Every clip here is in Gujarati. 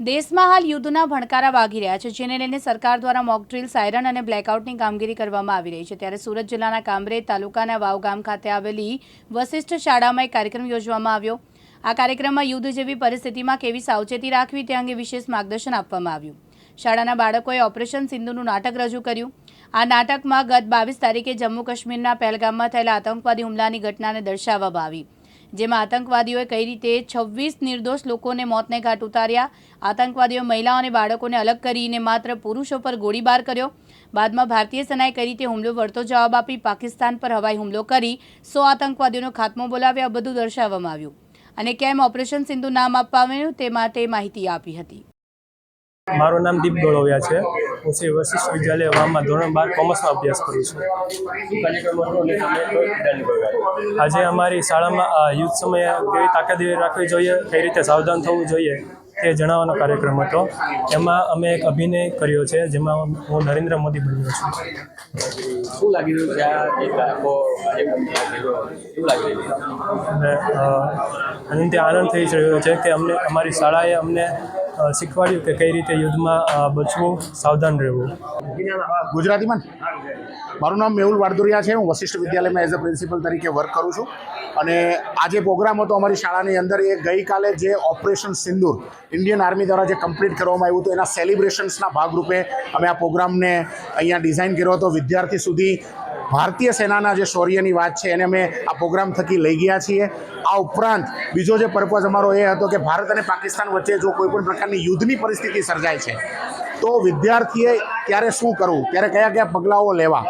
દેશમાં હાલ યુદ્ધના ભણકારા વાગી રહ્યા છે, જેને લઈને સરકાર દ્વારા મોકડ્રીલ સાયરન અને બ્લેકઆઉટની કામગીરી કરવામાં આવી રહી છે. ત્યારે સુરત જિલ્લાના કામરેજ તાલુકાના વાવ ગામ ખાતે આવેલી વશિષ્ઠ શાળામાં એક કાર્યક્રમ યોજવામાં આવ્યો. આ કાર્યક્રમમાં યુદ્ધ જેવી પરિસ્થિતિમાં કેવી સાવચેતી રાખવી તે અંગે વિશેષ માર્ગદર્શન આપવામાં આવ્યું. શાળાના બાળકોએ ઓપરેશન સિંધુનું નાટક રજૂ કર્યું. આ નાટકમાં ગત બાવીસ તારીખે જમ્મુ કાશ્મીરના પહેલગામમાં થયેલા આતંકવાદી હુમલાની ઘટનાને દર્શાવવામાં આવી. જેમાં આતંકવાદીઓએ કઈ રીતે છવ્વીસ નિર્દોષ લોકોને મોતને ઘાટ ઉતાર્યા? આતંકવાદીઓ મહિલાઓ અને બાળકોને અલગ કરીને માત્ર પુરુષો પર ગોળીબાર કર્યો. બાદમાં ભારતીય સેનાએ કઈ રીતે હુમલો વળતો જવાબ આપી પાકિસ્તાન પર હવાઈ હુમલો કરી? સો આતંકવાદીઓનો ખાત્મો બોલાવ્યા બધું દર્શાવવામાં આવ્યું. અને કેમ ઓપરેશન સિંધુ નામ આપવામાં આવ્યું તે માટે માહિતી આપી હતી. મારું નામ દીપ ગોળોવિયા છે. હું શ્રી વશિષ્ઠ વિદ્યાલય વામમાં ધોરણ બાર કોમર્સમાં અભ્યાસ કરું છું. આજે અમારી શાળામાં યુદ્ધ સમયે કેવી તાકીદે રાખવી જોઈએ કઈ રીતે સાવધાન થવું જોઈએ તે જણાવવાનો કાર્યક્રમ હતો. એમાં અમે એક અભિનય કર્યો છે જેમાં હું નરેન્દ્ર મોદી બન્યો છું. શું લાગી રહ્યું છે અને આનંદ થઈ રહ્યો છે કે અમને અમારી શાળાએ અમને શીખવાડ્યું કે કઈ રીતે યુદ્ધમાં બચવું, સાવધાન રહેવું. ગુજરાતીમાં મારું નામ મેહુલ વાડદુરિયા છે. હું વશિષ્ઠ વિદ્યાલયમાં એઝ અ પ્રિન્સિપલ તરીકે વર્ક કરું છું. અને આ જે પ્રોગ્રામ હતો અમારી શાળાની અંદર એ ગઈકાલે જે ઓપરેશન સિંદૂર ઇન્ડિયન આર્મી દ્વારા જે કમ્પ્લીટ કરવામાં આવ્યું હતું, એના સેલિબ્રેશન્સના ભાગરૂપે અમે આ પ્રોગ્રામને અહીંયા ડિઝાઇન કર્યો હતો. વિદ્યાર્થી સુધી ભારતીય સેનાના જે શૌર્યની વાત છે, એને અમે આ પ્રોગ્રામ થકી લઈ ગયા છીએ. આ ઉપરાંત બીજો જે પર્પઝ અમારો એ હતો કે ભારત અને પાકિસ્તાન વચ્ચે જો કોઈ પણ પ્રકારની યુદ્ધની પરિસ્થિતિ સર્જાય છે, તો વિદ્યાર્થીએ ત્યારે શું કરવું ત્યારે કયા કયા પગલાઓ લેવા?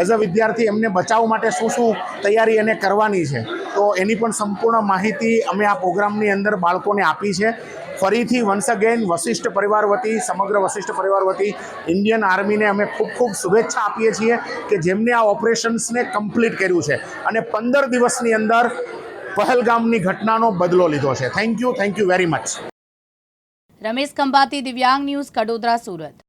એઝ અ વિદ્યાર્થી એમને બચાવ માટે શું શું તૈયારી એને કરવાની છે? તો એની પણ સંપૂર્ણ માહિતી અમે આ પ્રોગ્રામની અંદર બાળકોને આપી છે. ફરીથી વન્સ અગેન વશિષ્ઠ પરિવાર વતી, સમગ્ર વશિષ્ઠ પરિવાર વતી ઇન્ડિયન આર્મીને અમે ખૂબ ખૂબ શુભેચ્છા આપીએ છીએ કે જેમને આ ઓપરેશન્સને કમ્પ્લીટ કર્યું છે અને પંદર દિવસની અંદર પહેલગામની ઘટનાનો બદલો લીધો છે. Thank you thank you very much Ramesh Khambhati, Divyang news, Kadodara, Surat.